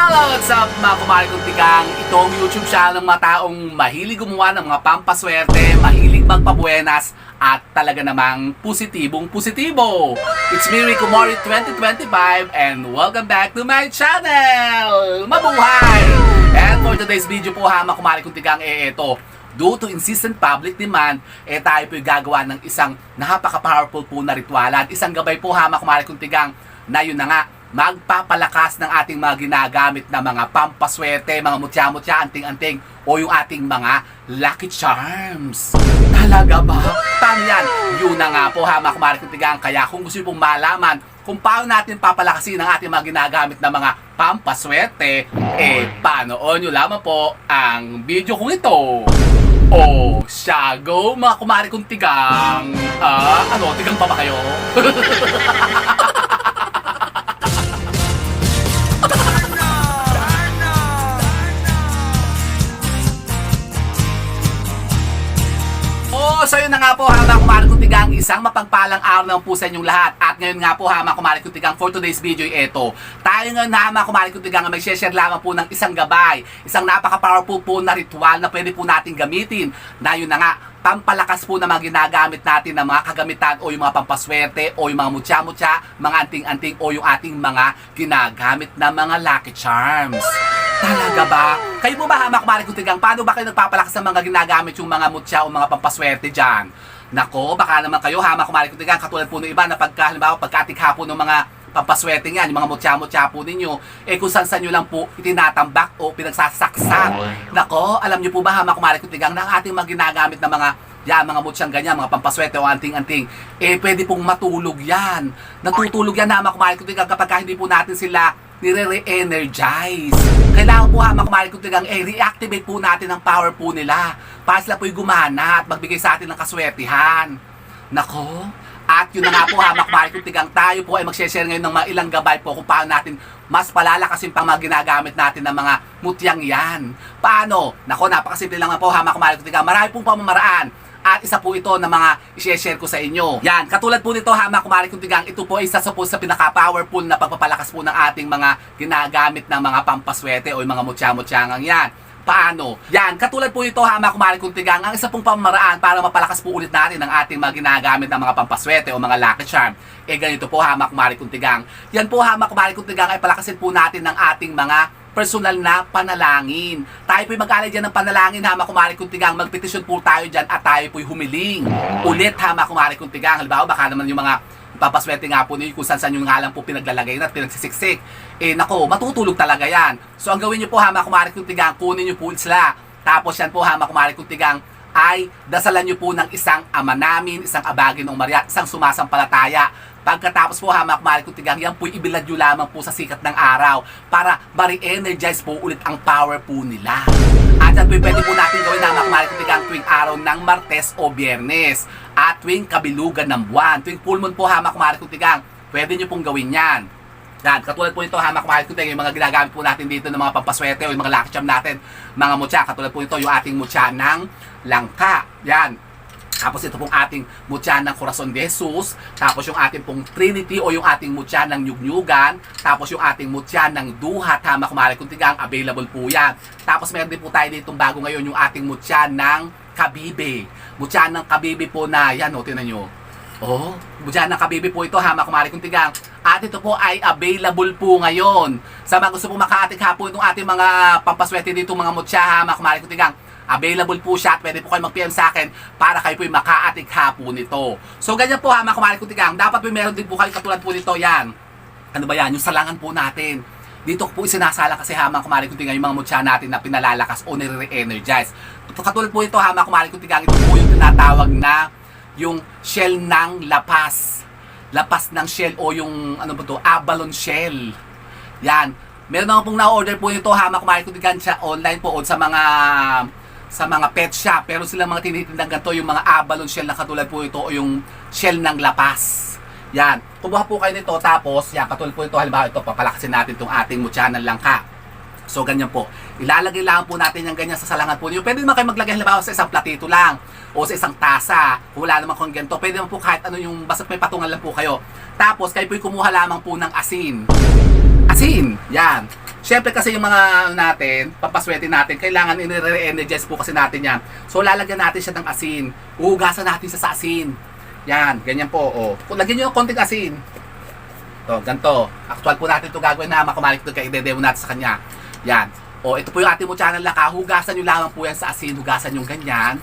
Hello! What's up mga kumari kong tigang? Itong YouTube channel ng mga taong mahilig gumawa ng mga pampaswerte, mahilig magpabuenas, at talaga namang positibong positibo. It's me, Rico Mori 2025 and welcome back to my channel! Mabuhay! And for today's video po ha, mga kumari kong tigang, eh ito, Due to insistent public demand, eh tayo po gagawa ng isang napaka-powerful po na ritual at isang gabay po ha, mga kumari kong tigang, na yun na nga, magpapalakas ng ating mga ginagamit na mga pampaswerte, mga mutya-mutya, anting-anting, o yung ating mga lucky charms. Talaga ba? Paano yan? Yun na nga po ha, mga tigang. Kaya kung gusto pong malaman kung paano natin papalakasin ang ating mga ginagamit na mga pampaswerte, eh, panoorin nyo lamang po ang video kong ito. Oh, siya, go mga kumari kong. Ah, ano, tigang pa ba kayo? nga po ha mga kumari kong tigang, isang mapagpalang araw naman po sa inyong lahat. At ngayon nga po ha mga kumari kong tigang, for today's video ay ito. Tayo ngayon ha mga kumari kong tigang, may share lamang po ng isang gabay, isang napaka-powerful po na ritual na pwede po natin gamitin. Na yun na nga, pampalakas po na mga ginagamit natin ng mga kagamitan o yung mga pampaswerte o yung mga mutya-mutya, mga anting-anting o yung ating mga ginagamit na mga lucky charms. Talaga ba? Kayo po ba hamak kumari kong tigang, paano ba kayo nagpapalakas ng mga ginagamit yung mga mutya o mga pampaswerte dyan? Nako, baka naman kayo hamak kumari kong tigang, katulad po ng iba na pagka, halimbawa, pagkatikha po ng mga pampaswerte nga, yung mga mutya-mutya po ninyo, eh kung saan saan nyo lang po itinatambak o pinagsasaksak. Nako, alam nyo po ba hamak kumari kong tigang, na ang ating mga ginagamit na mga yan, mga mutyang ganyan, mga pampaswerte o anting-anting, eh pwede pong matulog yan. Natutulog yan hamak kumari kong tigang kapag hindi po natin sila nire-re-energize. Kailangan po ha, mga kung tigang, eh, reactivate po natin ang power po nila para sila po'y gumana at magbigay sa atin ng kaswertihan. Nako, at yun na nga po ha, kung tigang, tayo po ay mag-share ngayon ng mga ilang gabay po kung paano natin mas palalakasin pang mga ginagamit natin ng mga mutyang yan. Paano? Nako, napakasimple lang nga po ha, kung tigang, marami pong pamamaraan at isa po ito na mga i-share ko sa inyo. Yan, katulad po nito ha, mga kumari kong tigang, ito po ay isa sa po sa pinaka-powerful na pagpapalakas po ng ating mga ginagamit ng mga pampaswerte o mga mutya-mutyangang yan. Paano? Yan, katulad po ito ha, mga kumari kong tigang, ang isa pong pamaraan para mapalakas po ulit natin ang ating mga ginagamit ng mga pampaswerte o mga lucky charm. Eh ganito po ha, mga kumari kong tigang. Yan po ha, mga kumari kong tigang, ay palakasin po natin ng ating mga personal na panalangin. Tayo po'y mag-alay dyan ng panalangin, hama kumari kung tigang. Magpetisyon po tayo dyan at tayo po'y humiling. Ulit, hama kumari kung tigang. Halimbawa, baka naman yung mga papaswerte nga po ninyo kung saan saan yung nga lang po pinaglalagay na at pinagsisiksik. Eh, nako, matutulog talaga yan. So, ang gawin nyo po, hama kumari kung tigang, kunin nyo po sila. Tapos yan po, hama kumari kung tigang, ay dasalan nyo po ng isang ama namin, isang abagin ng Maria, isang sumasampalataya. Pagkatapos po hamak mari kong tigang, yan po ibilad nyo lamang po sa sikat ng araw para ma-re-energize po ulit ang power po nila. At yan po pwede po natin gawin kong tigang tuwing araw ng Martes o Biyernes at tuwing kabilugan ng buwan. Tuwing full moon po hamak mari kong tigang, pwede nyo pong gawin yan. Yan, katulad po nito, hamak mahal ko tayo, yung mga ginagamit po natin dito ng mga pampaswerte o yung mga lucky natin, mga mutya. Katulad po nito, yung ating mutya ng langka. Yan. Tapos ito pong ating mutya ng Corazon de Jesus. Tapos yung ating pong Trinity o yung ating mutya ng Nyugnyugan. Tapos yung ating mutya ng Duhat, hamak mahal kung tigang, available po yan. Tapos meron din po tayo ditong bago ngayon yung ating mutya ng Kabibe. Mutya ng Kabibe po na, yan o, tinan nyo. Oh, budyan ng kabibi po ito ha, mga kumari kong tigang. At ito po ay available po ngayon. Sa mga gusto po makaatik hapon itong ating mga pampaswerte dito mga mutya ha, mga kumari kong tigang. Available po siya at pwede po kayo mag-PM sa akin para kayo po makaatik hapon nito. So ganyan po ha, mga kumari kong tigang. Dapat po meron din po kayo katulad po nito yan. Ano ba yan? Yung salangan po natin. Dito po isinasala kasi hama kumari kung tingnan yung mga mutya natin na pinalalakas o nire-energize. Katulad po ito hama kumari kung tingnan ito po yung tinatawag na yung shell ng lapas. Lapas ng shell o yung ano ba to, abalone shell. Yan. Meron naman pong na-order po nito hamak Marco de Gancia online po o sa mga sa mga pet shop. Pero sila mga tinitindang ganito yung mga abalone shell na katulad po ito o yung shell ng lapas. Yan. Kumuha po kayo nito tapos yan katulad po ito halimbawa ito papalakasin natin itong ating mutya ng langka. So, ganyan po. Ilalagay lang po natin yung ganyan sa salangan po niyo. Pwede naman kayo maglagay halimbawa sa isang platito lang o sa isang tasa. Wala naman kung ganito, pwede naman po kahit ano yung basta may patungan lang po kayo. Tapos, kayo po'y kumuha lamang po ng asin. Asin! Yan. Siyempre kasi yung mga ano natin, papaswerte natin, kailangan i-re-energize po kasi natin yan. So lalagyan natin siya ng asin. Uhugasan natin siya sa asin. Yan, ganyan po. Oh. Kung lagyan nyo ng konting asin. To, ganito. Actual po natin ito gagawin na makamalik ito kay i-demo natin sa kanya. Yan. O, ito po yung ating mo channel laka. Hugasan nyo lamang po yan sa asin. Hugasan yung ganyan.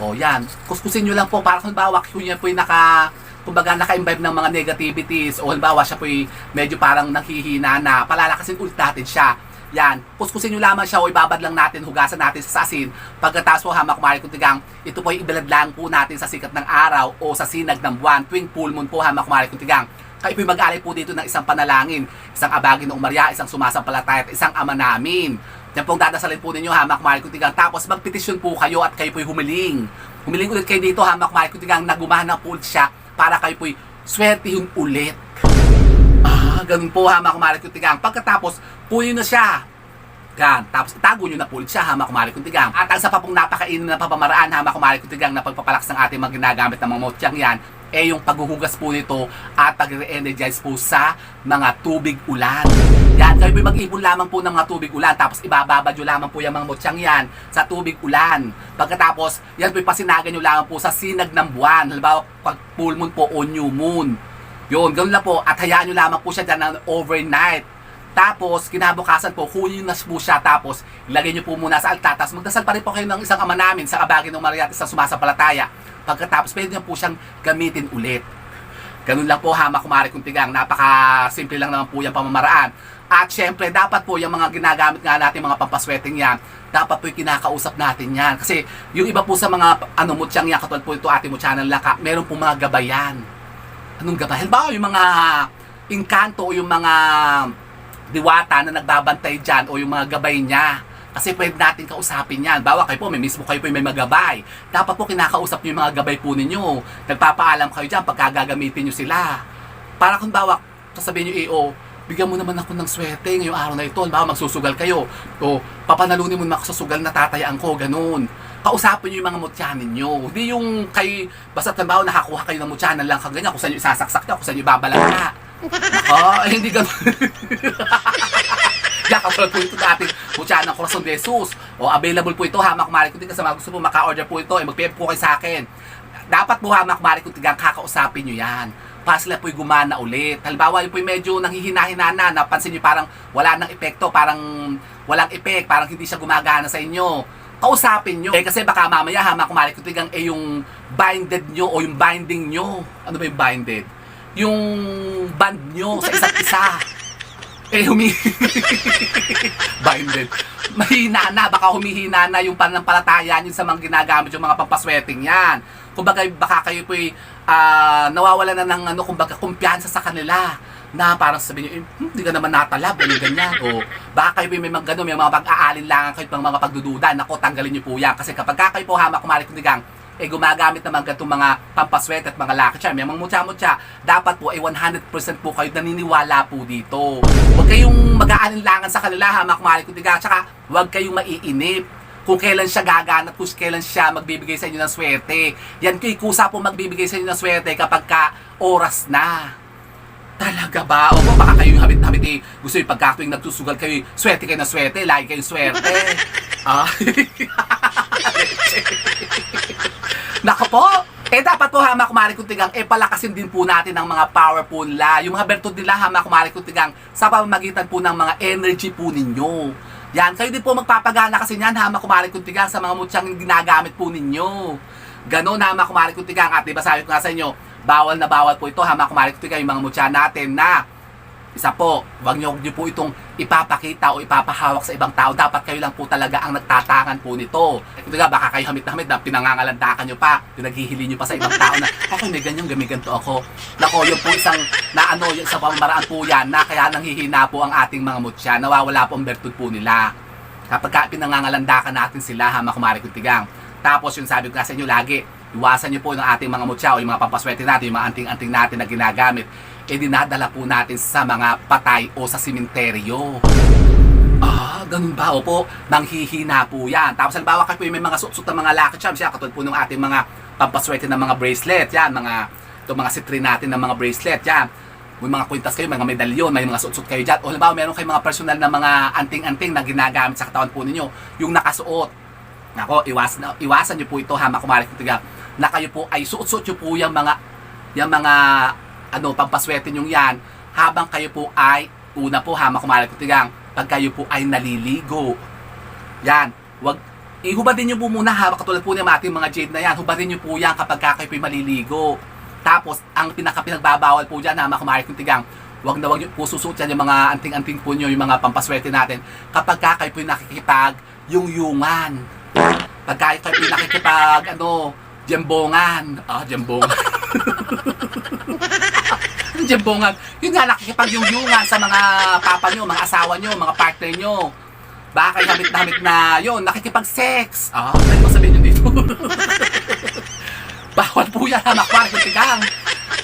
O, yan. Kuskusin nyo lang po. Para kung bawa, kung yan po yung naka kumbaga naka-imbibe ng mga negativities o halimbawa siya po medyo parang naghihina na palalakasin ulit natin siya. Yan, kuskusin nyo lamang siya o ibabad lang natin, hugasan natin sa asin. Pagkatapos po hamak kumari kuntigang, ito po ay ibalad lang po natin sa sikat ng araw o sa sinag ng buwan tuwing full moon po hamak kumari kuntigang. Kayo po mag-alay po dito ng isang panalangin, isang abagin ng umarya, isang sumasampalataya at isang ama namin. Yan pong dadasalin po ninyo hamak kumari kuntigang. Tapos magpetisyon po kayo at kayo po'y humiling. Humiling ulit kayo dito hamak kumari kuntigang na gumana po ulit siya para kayo po'y swertihon ulit. Ah, ganun po ha mga kumari kuntigang. Pagkatapos, puyo na siya. Gan. Tapos itago nyo na po ulit siya ha mga kumari kuntigang. At ang sa pa pong na papamaraan ha mga kumari kuntigang na pagpapalakas ng ating mga ginagamit ng mga motyang yan, eh yung paghuhugas po nito at pag-re-energize po sa mga tubig ulan. Yan, kayo po mag-ipon lamang po ng mga tubig ulan tapos ibababad nyo lamang po yung mga motyang yan sa tubig ulan. Pagkatapos, yan po ipasinagan nyo lamang po sa sinag ng buwan. Halimbawa, pag full moon po o new moon. Yun, ganun lang po. At hayaan nyo lamang po siya dyan ng overnight. Tapos, kinabukasan po, kunin na po siya. Tapos, ilagay nyo po muna sa altar. Tapos, magdasal pa rin po kayo ng isang ama namin sa kabagin ng Maria at isang sumasampalataya. Pagkatapos, pwede nyo po siyang gamitin ulit. Ganun lang po, hama kumari kung tigang. Napaka-simple lang naman po yung pamamaraan. At syempre, dapat po yung mga ginagamit nga natin, mga pampasweting yan, dapat po yung kinakausap natin yan. Kasi yung iba po sa mga ano mutyang yan, katulad po ito ating mo channel laka, meron po mga gabayan. Anong gabay? Halimbawa, yung mga inkanto yung mga diwata na nagbabantay dyan o yung mga gabay niya. Kasi pwede natin kausapin yan. Bawa kayo po, may mismo kayo po may magabay. Dapat po kinakausap niyo yung mga gabay po ninyo. Nagpapaalam kayo dyan pagka gagamitin nyo sila. Para kung bawa, sasabihin nyo, eh, oh, bigyan mo naman ako ng swerte ngayong araw na ito. Bawa magsusugal kayo. O papanalunin mo naman ako sa sugal na tatayaan ko. Ganun. Kausapin nyo yung mga mutyanin nyo. Hindi yung kay, basta tambaw nakakuha kayo ng mutyanan lang kaganyan. Kung saan nyo isasaksak nyo, kung saan nyo babalaka. Ah, hindi ganun. Yakapal po ito dating mutya ng Corazon de Jesus. O available po ito hamak mari kung sa mga gusto po maka-order po ito, eh, mag-PM po kayo sa akin. Dapat po hamak mari kung tigang kakausapin nyo yan. Para sila po'y gumana ulit. Halimbawa, yung po'y medyo nanghihina-hina na, napansin nyo parang wala nang epekto, parang walang epek, parang hindi siya gumagana sa inyo. Kausapin nyo. Eh kasi baka mamaya hamak mari kung tigang eh yung binded nyo o yung binding nyo. Ano ba yung binded? Yung band nyo sa isa't isa. Eh, humi... Binded. Mahina na. Baka humihina na yung pananampalataya nyo sa mga ginagamit yung mga pampasweting yan. Kumbaga, baka kayo po'y ah, nawawala na ng ano, kumbaga, kumpiyansa sa kanila na parang sabihin nyo, eh, hmm, ka naman natalab, ganyan, ganyan. O baka kayo may mga ganun, may mga pag-aalinlangan kayo, mga pagdududa. Nako, tanggalin nyo po yan. Kasi kapag ka kayo po hamak kumalik kundigang, eh gumagamit naman ganitong mga pampaswerte at mga lucky charm, may mga mutya-mutya, dapat po ay 100% po kayo naniniwala po dito. Huwag kayong mag-aalinlangan sa kanila, hamak kumalik kundigang, tsaka huwag kayong maiinip kung kailan siya gagana at kung kailan siya magbibigay sa inyo ng swerte. Yan kay kusa po magbibigay sa inyo ng swerte kapag ka oras na. Talaga ba? O baka kayo yung habit-habit eh, gusto yung pagka tuwing nagsusugal kayo, swerte kayo na swerte, lagi kayong swerte. ah. Nako po! Eh dapat po hama kumari kuntigang, eh palakasin din po natin ang mga power po nila. Yung mga bertud nila hama kumari kuntigang sa pamamagitan po ng mga energy po ninyo. Yan, kayo din po magpapagana kasi niyan hama kumari kuntigang sa mga mutyang ginagamit po ninyo. Ganon hama kumari kuntigang at diba sabi ko nga sa inyo, bawal na bawal po ito hama kumari kuntigang yung mga mutya natin na isa po, wag niyo, niyo po itong ipapakita o ipapahawak sa ibang tao. Dapat kayo lang po talaga ang nagtatangan po nito. Ito nga, baka kayo hamit-hamit na pinangangalandakan nyo pa, pinaghihili nyo pa sa ibang tao na, ako may ganyan, gamiganto ako. Nako, yun po isang, na ano, yung sa pamamaraan po yan, na kaya nanghihina po ang ating mga mutya, nawawala po ang bertud po nila. Kapag ka pinangangalandakan natin sila, hama kumari kuntigang. Tapos yung sabi ko nga sa inyo lagi, iwasan nyo po ng ating mga mutya o yung mga pampaswerte natin, yung mga anting-anting natin na ginagamit, eh dinadala po natin sa mga patay o sa simenteryo. Ah, ganun ba? Opo, nanghihina po yan. Tapos halimbawa kayo may mga suot ng mga lucky charms, yan, katulad po ng ating mga pampaswerte ng mga bracelet, yan, mga, itong mga sitrin natin ng mga bracelet, yan. may mga kwintas kayo, may mga medalyon, may mga suot-suot kayo dyan. O halimbawa, meron kayong mga personal na mga anting-anting na ginagamit sa katawan po ninyo, yung nakasuot. Nako, iwasan, iwasan nyo po ito ha, mga kumari kutigang, na kayo po ay suot-suot nyo po yung mga, yung mga, ano, pampaswerte nyo yan, habang kayo po ay, una po ha, mga kumari kutigang, pag kayo po ay naliligo. Yan, wag, ihubadin nyo po muna ha, katulad po ng ating mga jade na yan, hubadin nyo po yan kapag ka kayo po ay maliligo. Tapos, ang pinaka pinagbabawal po dyan, ha, mga kumari kutigang, wag na wag nyo po susuot yan yung mga anting-anting po nyo, yung mga pampaswerte natin, kapag ka kayo po ay nakikipag, yung yungan. Pag kayo kayo po ay nakikipag, ano, jembongan. Ah, jembongan. Yung jembongan. Yun nga, nakikipag yung yungan sa mga papa nyo, mga asawa nyo, mga partner nyo. Baka kayo hamit na yun, nakikipag-sex. Ah, ano mo sabihin nyo dito? Bawal po yan, hamak yung tigang.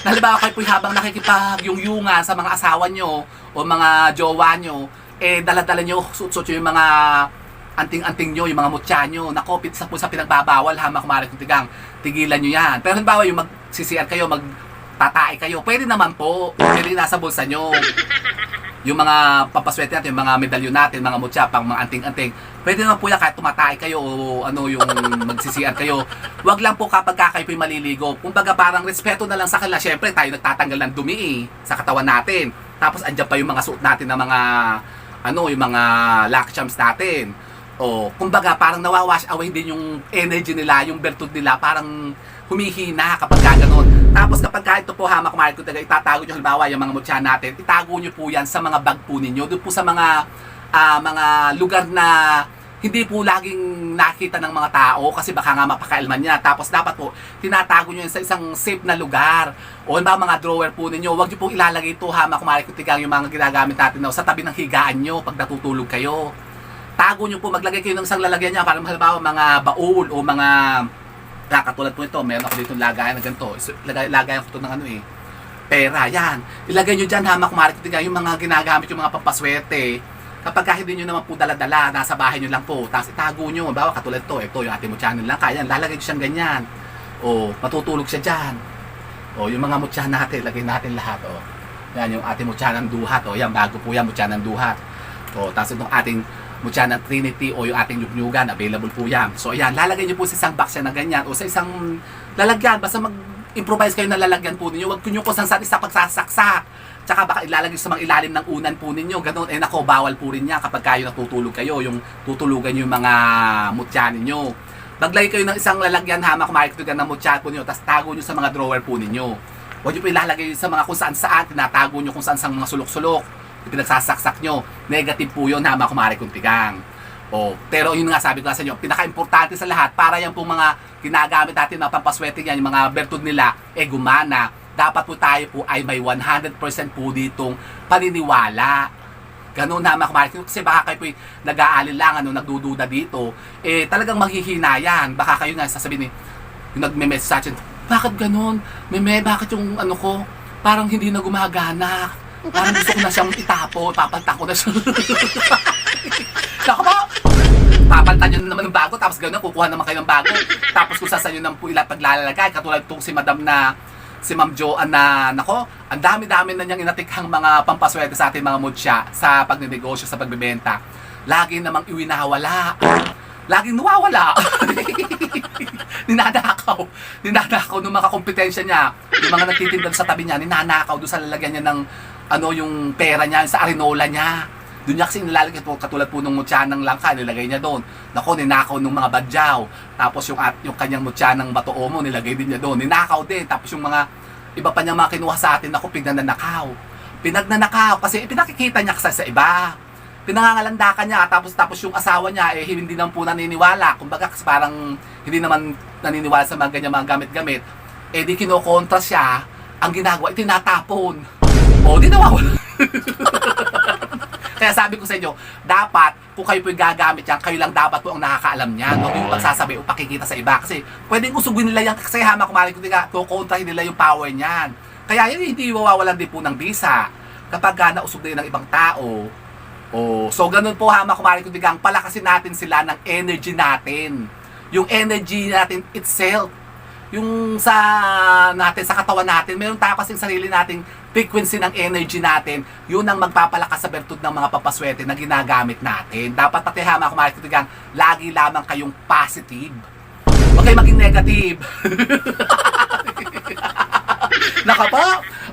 Halimbawa kayo po habang nakikipag yung yungan sa mga asawa nyo o mga jowa nyo, eh daladala nyo, suot-suot yung mga anting-anting nyo, yung mga mutya nyo, nakopit sa po sa pinagbabawal, hamak marik yung tigang. Tigilan nyo yan. Pero halimbawa yung magsisiyan kayo, mag tatae kayo, pwede naman po. Pwede nasa bulsa nyo. Yung mga papaswerte natin, yung mga medalyon natin, mga mutya, pang mga anting-anting, pwede naman po yan kahit tumatay kayo o ano yung magsisiyan kayo. Wag lang po kapag ka kayo po'y maliligo. Kumbaga parang respeto na lang sa kanila. Siyempre, tayo nagtatanggal ng dumi eh, sa katawan natin. Tapos andyan pa yung mga suot natin na mga ano, yung mga lucky charms natin. O, kumbaga parang nawawash away din yung energy nila, yung bertud nila, parang humihina kapag ka. Tapos kapag ka ito po hamak ko taga itatago nyo halimbawa yung mga mutya natin, itago nyo po yan sa mga bag po ninyo. Doon po sa mga ah, mga lugar na hindi po laging nakita ng mga tao kasi baka nga mapakailman niya. Tapos dapat po, tinatago nyo yan sa isang safe na lugar. O ba mga drawer po ninyo, huwag nyo po ilalagay ito hama kumari kutigang yung mga ginagamit natin na sa tabi ng higaan nyo pag natutulog kayo. Tago nyo po, maglagay kayo ng isang lalagyan niya para halimbawa mga baul o mga na katulad po ito, meron ako dito lagayan na ganito. Lagay, lagayan ko ito ng ano eh, pera, yan. Ilagay nyo dyan, hamak marketing, yung mga ginagamit, yung mga pampaswerte. Kapag ka hindi nyo naman po dala-dala, nasa bahay nyo lang po, tapos itago nyo, bawa katulad to, ito, yung ating mo channel lang, kaya lalagay nyo siyang ganyan. O, matutulog siya dyan. O, yung mga mutyahan natin, lagay natin lahat, o. Yan, yung ating mutyahan ng duhat, o. Yan, bago po yan, mutyahan ng duhat. O, tapos itong ating mutya ng Trinity o yung ating yugyugan, available po yan. So ayan, lalagay niyo po sa isang box yan na ganyan o sa isang lalagyan, basta mag-improvise kayo na lalagyan po ninyo, huwag nyo kung saan saan isa pagsasaksak. Tsaka baka ilalagay sa mga ilalim ng unan po ninyo, ganun, eh nako, bawal po rin yan kapag kayo natutulog kayo, yung tutulugan nyo yung mga mutya ninyo. Maglagay kayo ng isang lalagyan hama kumakitugan ng mutya po ninyo, tapos tago nyo sa mga drawer po ninyo. Huwag nyo po ilalagay sa mga kung saan saan, tinatago nyo kung saan saan mga sulok-sulok pinagsasaksak nyo, negative po yun, hama kumari kung tigang. O, pero yun nga sabi ko sa inyo, pinaka-importante sa lahat, para yung pong mga ginagamit natin na pampaswerte yan, yung mga bertud nila, eh gumana. Dapat po tayo po ay may 100% po ditong paniniwala. Ganun na kumari. Kasi baka kayo po nag-aalala, ano, nagdududa dito, eh talagang maghihina yan. Baka kayo nga sasabihin eh, yung nagme-message sa akin, bakit ganun? Meme, bakit yung ano ko, parang hindi na gumagana? Parang gusto ko na siyang itapo, papalta ko na siya. Naku po! Papalta nyo na naman ng bago, tapos gano'n, kukuha naman kayo ng bago. Tapos kung saan nyo po ilang paglalagay, katulad itong si Madam na, si Ma'am Joanne na, nako, ang dami-dami na niyang inatikhang mga pampaswerte sa ating mga mudsya sa pagnenegosyo, sa pagbebenta. Lagi namang iwinawala. Laging nawawala. ninanakaw. Ninanakaw ng mga kompetensya niya. Yung mga nagtitindan sa tabi niya, ninanakaw doon sa lalagyan niya ng ano yung pera niya, sa arinola niya. Doon niya kasi nilalagay po, katulad po ng mutya ng langka, nilagay niya doon. Nako, ninakaw ng mga badyaw. Tapos yung, at, yung kanyang mutya ng bato omo, nilagay din niya doon. Ninakaw din. Tapos yung mga iba pa niya mga kinuha sa atin, ako, pinagnanakaw. Pinagnanakaw kasi pinakikita niya kasi sa iba. Pinangangalandakan niya, tapos tapos yung asawa niya, eh, hindi naman po naniniwala. Kumbaga, parang hindi naman naniniwala sa mga ganyan mga gamit-gamit. Eh, di kinokontra siya, ang ginagawa, itinatapon. O, di nawawala. Kaya sabi ko sa inyo, dapat kung kayo po yung gagamit yan, kayo lang dapat po ang nakakaalam niyan. Huwag yung pagsasabi o pakikita sa iba. Kasi pwedeng usugin nila yan kasi hama kumari ko diga, kukontrahin nila yung power niyan. Kaya yun hindi mawawalan din po ng bisa. Kapag ka nausog na yun ng ibang tao, oh, so ganun po hama kumari ko diga, palakasin natin sila ng energy natin. Yung energy natin itself yung sa natin, sa katawan natin, meron tayo kasing sarili nating frequency ng energy natin, yun ang magpapalakas sa bertud ng mga papaswerte na ginagamit natin. Dapat natihama kung makikitigang, lagi lamang kayong positive. Huwag kayo maging negative. Naka.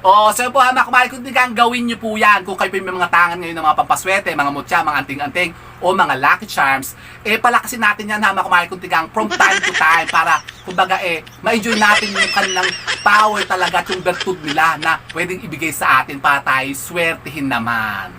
O, so po ha, mga kumari, kung tigang gawin nyo po yan, kung kayo po may mga tangan ngayon ng mga pampaswerte, mga mutya, mga anting-anting, o mga lucky charms, eh palakasin natin yan ha, mga kumari, kung tigang from time to time, para, kumbaga eh, ma-enjoy natin yung kanilang power talaga at yung bertud nila na pwedeng ibigay sa atin para tayo swertihin naman.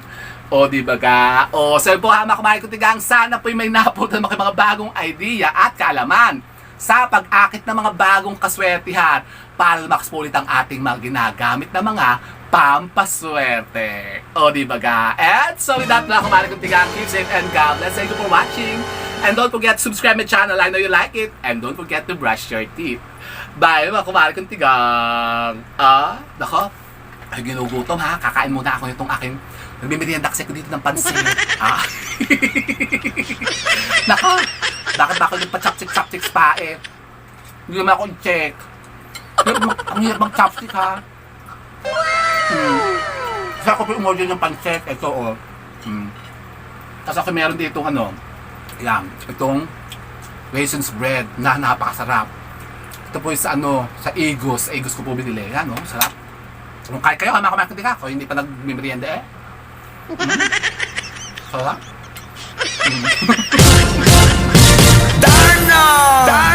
O, di ba ga? O, so po ha, mga kumari, kung tigang sana po may naputan mga mga bagong idea at kaalaman sa pag-akit ng mga bagong kaswertihan lumakas po ulit ang ating mga ginagamit na mga pampaswerte. O di ba ga? And so with that mga kumari kong tigang, keep safe and God bless. Thank you for watching. And don't forget to subscribe my channel. I know you like it. And don't forget to brush your teeth. Bye mga kumari kong tigang. Ah, nako. Ay, ginugutom ha. Kakain muna ako nitong aking Nagbibigyan kasi ko dito ng pansin. ah. Nako, bakit ba ako nagpa-chopstick-chopsticks pa eh? Hindi naman ako check. Pero ang hirap mag chopstick ha. Hmm. Kasi ako po umorder ng pancet. Ito o. Oh. Hmm. Tapos ako meron dito ano. Yan. Itong raisins bread na napakasarap. Ito po yung sa ano, sa Igos. Sa Igos ko po binili. Yan o. Oh, sarap. Kung kaya kayo, mga kamakindi ka. Kung hindi pa nagmimerienda eh. Hmm. Sarap. Hmm. Darna! Darna!